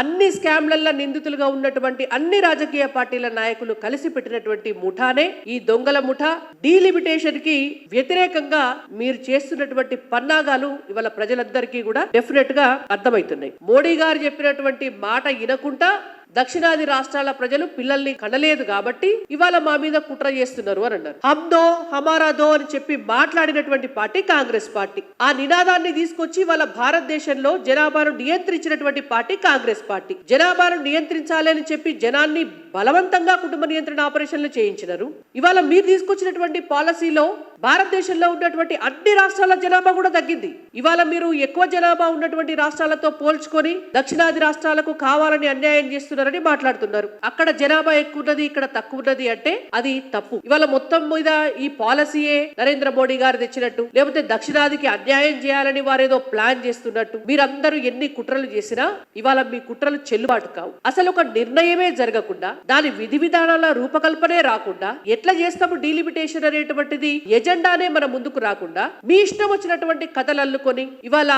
అన్ని స్కామ్లల్లో నిందితులుగా ఉన్నటువంటి అన్ని రాజకీయ పార్టీల నాయకులు కలిసి పెట్టినటువంటి ముఠానే ఈ దొంగల ముఠా. డీలిమిటేషన్కి వ్యతిరేకంగా మీరు చేస్తున్నటువంటి పన్నాగాలు ఇవాళ ప్రజలందరికీ కూడా డెఫినెట్గా అర్థమవుతున్నాయి. మోడీ గారు చెప్పినటువంటి మాట వినకుండా దక్షిణాది రాష్ట్రాల ప్రజలు పిల్లల్ని కనలేదు కాబట్టి ఇవాళ మా మీద కుట్ర చేస్తున్నారు అని అన్నారు. హమ్ దో హమారా దో అని చెప్పి మాట్లాడినటువంటి పార్టీ కాంగ్రెస్ పార్టీ. ఆ నినాదాన్ని తీసుకొచ్చి వాళ్ళ భారతదేశంలో జనాభాను నియంత్రించినటువంటి పార్టీ కాంగ్రెస్ పార్టీ. జనాభాను నియంత్రించాలి అని చెప్పి జనాన్ని బలవంతంగా కుటుంబ నియంత్రణ ఆపరేషన్లు చేయించినారు. ఇవాళ మీరు తీసుకొచ్చినటువంటి పాలసీలో భారతదేశంలో ఉన్నటువంటి అన్ని రాష్ట్రాల జనాభా కూడా తగ్గింది. ఇవాళ మీరు ఎక్కువ జనాభా ఉన్నటువంటి రాష్ట్రాలతో పోల్చుకొని దక్షిణాది రాష్ట్రాలకు కావాలని అన్యాయం చేస్తున్నారని మాట్లాడుతున్నారు. అక్కడ జనాభా ఎక్కువ ఉన్నది ఇక్కడ తక్కువ ఉన్నది అంటే అది తప్పు. ఇవాళ మొత్తం మీద ఈ పాలసీయే నరేంద్ర మోడీ గారు తెచ్చినట్టు లేకపోతే దక్షిణాదికి అన్యాయం చేయాలని వారేదో ప్లాన్ చేస్తున్నట్టు మీరందరూ ఎన్ని కుట్రలు చేసినా ఇవాళ మీ కుట్రలు చెల్లుబాటు కావు. అసలు ఒక నిర్ణయమే జరగకుండా దాని విధి విధానాల రూపకల్పనే రాకుండా ఎట్లా చేస్తాము డీలిమిటేషన్ అనేటువంటిది ఎజెండానే మన ముందుకు రాకుండా మీ ఇష్టం వచ్చినటువంటి కథలు అల్లుకొని ఇవాళ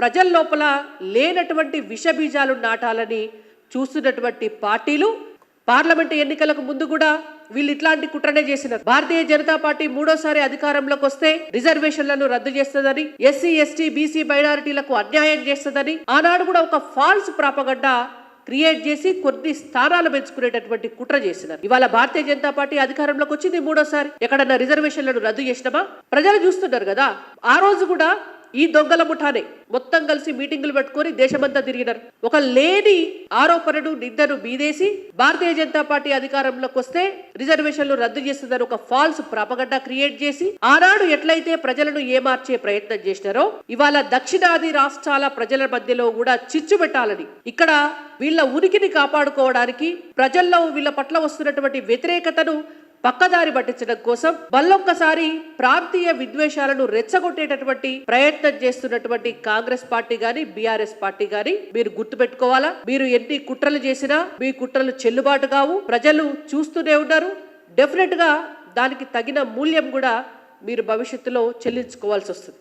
ప్రజల లోపల లేనటువంటి విష బీజాలు నాటాలని చూస్తున్నటువంటి పార్టీలు పార్లమెంట్ ఎన్నికలకు ముందు కూడా వీళ్ళు ఇట్లాంటి కుట్రనే చేసినారు. భారతీయ జనతా పార్టీ మూడోసారి అధికారంలోకి వస్తే రిజర్వేషన్లను రద్దు చేస్తుందని ఎస్సీ ఎస్టీ బీసీ మైనారిటీలకు అన్యాయం చేస్తుందని ఆనాడు కూడా ఒక ఫాల్స్ ప్రాపగడ్డ క్రియేట్ చేసి కొన్ని స్థానాలు పెంచుకునేటటువంటి కుట్ర చేసినారు. ఇవాళ భారతీయ జనతా పార్టీ అధికారంలోకి వచ్చింది మూడోసారి. ఎక్కడన్నా రిజర్వేషన్లను రద్దు చేసినామా? ప్రజలు చూస్తున్నారు కదా. ఆ రోజు కూడా ఈ దొంగల ముఠానే. మొత్తం కలిసి మీటింగులు పెట్టుకొని దేశమంతా తిరిగినారు. ఒక లేని ఆరోపణను నిందను మీదేసి భారతీయ జనతా పార్టీ అధికారంలోకి వస్తే రిజర్వేషన్లు రద్దు చేస్తుందని ఒక ఫాల్స్ ప్రాపగడ్డ క్రియేట్ చేసి ఆనాడు ఎట్లయితే ప్రజలను ఏమార్చే ప్రయత్నం చేసినారో ఇవాళ దక్షిణాది రాష్ట్రాల ప్రజల మధ్యలో కూడా చిచ్చు పెట్టాలని ఇక్కడ వీళ్ళ ఉనికిని కాపాడుకోవడానికి ప్రజల్లో వీళ్ళ పట్ల వస్తున్నటువంటి వ్యతిరేకతను పక్కదారి పట్టించడం కోసం మళ్ళొక్కసారి ప్రాంతీయ విద్వేషాలను రెచ్చగొట్టేటటువంటి ప్రయత్నం చేస్తున్నటువంటి కాంగ్రెస్ పార్టీ గాని బీఆర్ఎస్ పార్టీ గాని మీరు గుర్తుపెట్టుకోవాలా? మీరు ఎన్ని కుట్రలు చేసినా మీ కుట్రలు చెల్లుబాటు కావు. ప్రజలు చూస్తూనే ఉన్నారు. డెఫినెట్గా దానికి తగిన మూల్యం కూడా మీరు భవిష్యత్తులో చెల్లించుకోవాల్సి వస్తుంది.